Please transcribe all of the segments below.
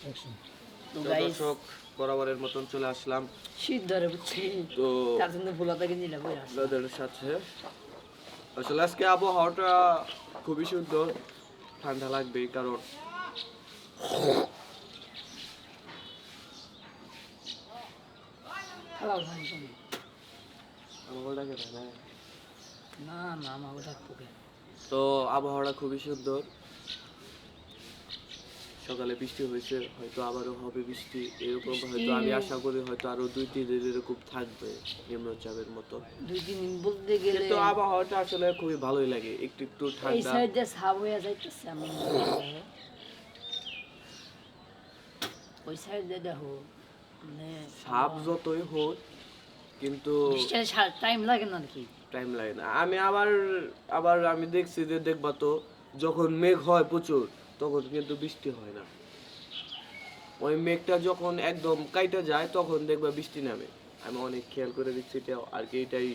তো দর্শক বরাবরের মতন চলে আসলাম। শীত ধরে বুঝছি। তো তার জন্য ফুলাতা কিনছিলাম বই সাথে। আসলে আজকে আবহাওয়াটা খুবই সুন্দর। ঠান্ডা লাগবে কারণ তো আবহাওয়াটা খুবই সুন্দর। সকালে বৃষ্টি হয়েছে হয়তো আবারও হবে বৃষ্টি এরকম হয়তো আমি আশা করি হয়তো আরও দুই তিন দিন এরকম থাকবে নিম্নচাপের মতো। দুই তিন দিন বলতে গেলে কিন্তু আবহাওয়াটা আসলে খুবই ভালোই লাগে একটু একটু এই ঠান্ডা। সাইড সাপ হয়ে যাইতেছে আমি ওই সাইড দিয়ে দেখো মানে সাপ যতই হোক কিন্তু টাইম লাগে না কি টাইম লাগে না। আমি আবার আবার আমি দেখছি যে দেখবা তো যখন মেঘ হয় প্রচুর তখন কিন্তু বৃষ্টি হয় না। ওই মেঘটা যখন একদম কাইটা যায় তখন দেখবা বৃষ্টি নামে। আমি অনেক খেয়াল করে দেখছি এটা আর কি এটাই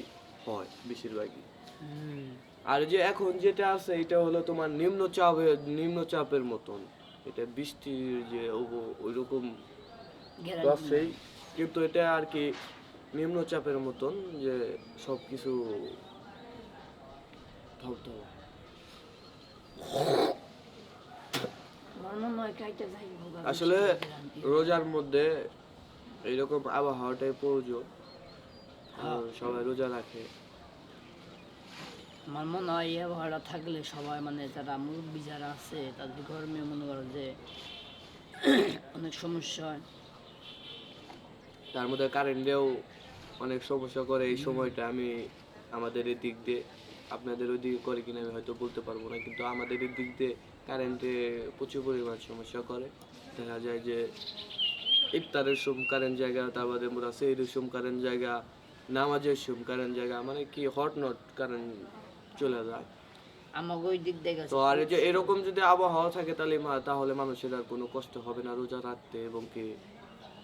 হয় বেশিরভাগই। আর যে এখন যেটা আছে এটা হলো তোমার নিম্নচাপের নিম্নচাপের মতন। এটা বৃষ্টির যে ওই রকম আছেই। কিন্তু এটা আর কি নিম্নচাপের মতন যে সব কিছু থমথম আমার মনে হয় কাইটা যাই হোক আর আসলে রোজার মধ্যে এইরকম আবহাওয়াটাই প্রয়োজন। হ্যাঁ। সবাই রোজা রাখে। আমার মনে হয় এই আবহাওয়াটা থাকলে সবাই মানে যারা মুরব্বী যারা আছে তাদের গরমে মনে করো যে অনেক সমস্যা হয়। তার মধ্যে কারেন্টেও অনেক সমস্যা করে এই সময়টা আমি আমাদের এই দিক দিয়ে আপনাদের ওই দিকে করে কিনা আমি হয়তো বলতে পারব না কিন্তু আমাদের এই দিক দিয়ে কারেন্টে প্রচুর পরিমাণ সমস্যা করে। দেখা যায় যে ইফতারের সোম কারেন্ট জায়গা তারপরে মোরা সেইরের সোম কারেন্ট জায়গা নামাজের সোম কারেন্ট জায়গা মানে কি হট নট কারেন্ট চলে যায়। তো আর যে এরকম যদি আবহাওয়া থাকে তাহলে তাহলে মানুষের আর কোনো কষ্ট হবে না রোজা রাখতে এবং কি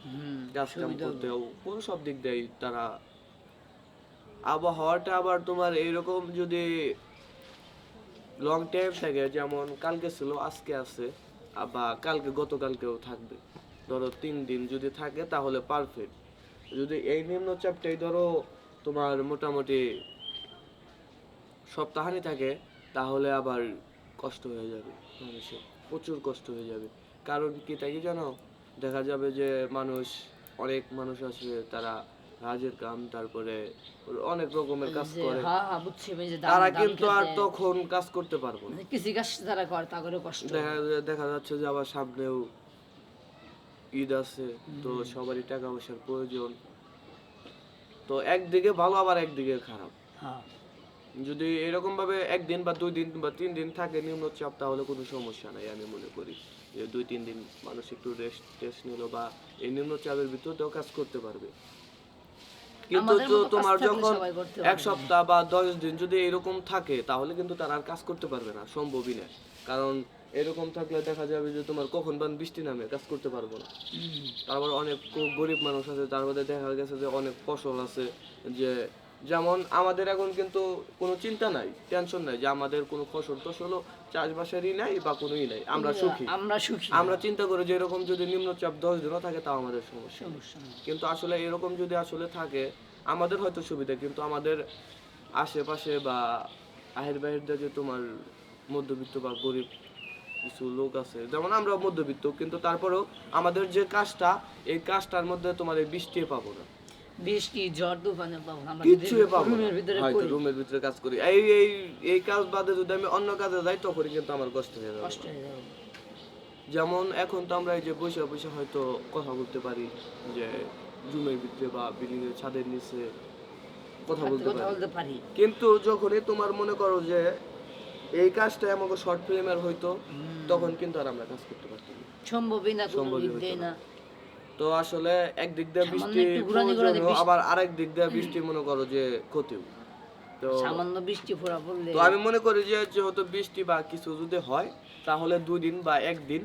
হুম কাজ কাম। করতেও পুরো সব দিক দিয়ে তারা আবহাওয়াটা আবার তোমার এইরকম যদি লং টাইম থাকে, যেমন কালকে ছিল, আজকে আছে বা কালকে, গতকালকেও থাকবে। ধরো তিন দিন যদি থাকে, তাহলে পারফেক্ট যদি এই নিম্নচাপটাই ধরো তোমার মোটামুটি সপ্তাহানি থাকে, তাহলে আবার কষ্ট হয়ে যাবে মানুষের, প্রচুর কষ্ট হয়ে যাবে। কারণ কি তাই জানো? দেখা যাবে যে মানুষ, অনেক মানুষ আছে, তারা কাজের কাম তারপরে অনেক রকমের কাজ করে। তারা কিন্তু আর তখন কাজ করতে পারব না। মানে কৃষি কাজ যারা করে তাদেরও কষ্ট। দেখা যাচ্ছে যে আবার সামনেও ঈদ আছে তো সবারই টাকা পয়সার প্রয়োজন। তো একদিকে ভালো আবার একদিকে খারাপ। হ্যাঁ। যদি এরকম ভাবে একদিন বা দুই দিন বা তিন দিন থাকে নিম্নচাপ তাহলে কোনো সমস্যা নাই আমি মনে করি। যে দুই তিন দিন মানুষ একটু রেস্ট টেস্ট নিল বা এই নিম্নচাপের ভিতরেও কাজ করতে পারবে। কিন্তু তোমার যখন এক সপ্তাহ বা দশ দিন যদি এরকম থাকে তাহলে কিন্তু তারা আর কাজ করতে পারবে না সম্ভবই না। কারণ এরকম থাকলে দেখা যাবে যে তোমার কখন বান বৃষ্টি নামে কাজ করতে পারব না। তারপর অনেক গরিব মানুষ আছে তার মধ্যে দেখা গেছে যে অনেক ফসল আছে যে যেমন আমাদের এখন কিন্তু কোনো চিন্তা নাই টেনশন নাই যে আমাদের কোনো ফসল টসলও চাষবাসেরই নাই বা কোনোই নাই আমরা সুখী। আমরা সুখী। আমরা চিন্তা করি যে এরকম যদি নিম্নচাপ দশ দিনও থাকে তাও আমাদের সমস্যা সমস্যা কিন্তু আসলে এরকম যদি আসলে থাকে আমাদের হয়তো সুবিধা কিন্তু আমাদের আশেপাশে বা আহের বাহির যে তোমার মধ্যবিত্ত বা গরিব কিছু লোক আছে যেমন আমরা মধ্যবিত্ত কিন্তু তারপরেও আমাদের যে কাজটা এই কাজটার মধ্যে তোমার এই বৃষ্টি পাবো না। বৃষ্টি ঝড় তুফানে পাবো আমরা কিচ্ছু পাবো রুমের ভিতরে করি, রুমের ভিতরে কাজ করি। এই এই এই কাজ বাদে যদি আমি অন্য কাজে যাই তখনই কিন্তু আমার কষ্ট হয়ে যাবে। কষ্ট হয়ে যাবে। যেমন এখন তো আমরা এই যে বসে বসে হয়তো কথা বলতে পারি যে রুমের ভিতরে বা বিল্ডিং এর ছাদের নিচে কথা বলতে পারি। কিন্তু যখনই তোমার মনে করো যে এই কাজটা আমাকে শর্ট ফিল্মের হইতো তখন কিন্তু আর আমরা কাজ করতে পারতাম সম্ভবই না সম্ভবই দিয়ে না। তো আসলে একদিক দিয়ে বৃষ্টি আবার আরেক দিক দিয়ে বৃষ্টি মনে করো যে ক্ষতিও তো সামান্য বৃষ্টি ফোড়া পড়লে তো আমি মনে করি যে যেহেতু বৃষ্টি বা কিছু যদি হয় তাহলে দুই দিন বা একদিন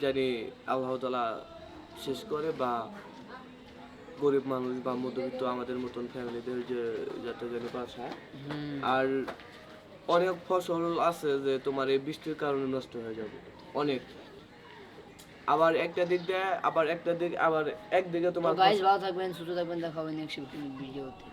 জানি আল্লাহ তালা শেষ করে বা গরিব মানুষ বা মধ্যবিত্ত আমাদের মতন ফ্যামিলিদের যে যাতে বাসায় আর অনেক ফসল আছে যে তোমার এই বৃষ্টির কারণে নষ্ট হয়ে যাবে। অনেক। আবার একটা দিক দিয়ে আবার একটা দিক আবার একদিকে তোমার গাইজ ভালো থাকবেন সুস্থ থাকবেন দেখা হবে নেক্সট ভিডিওতে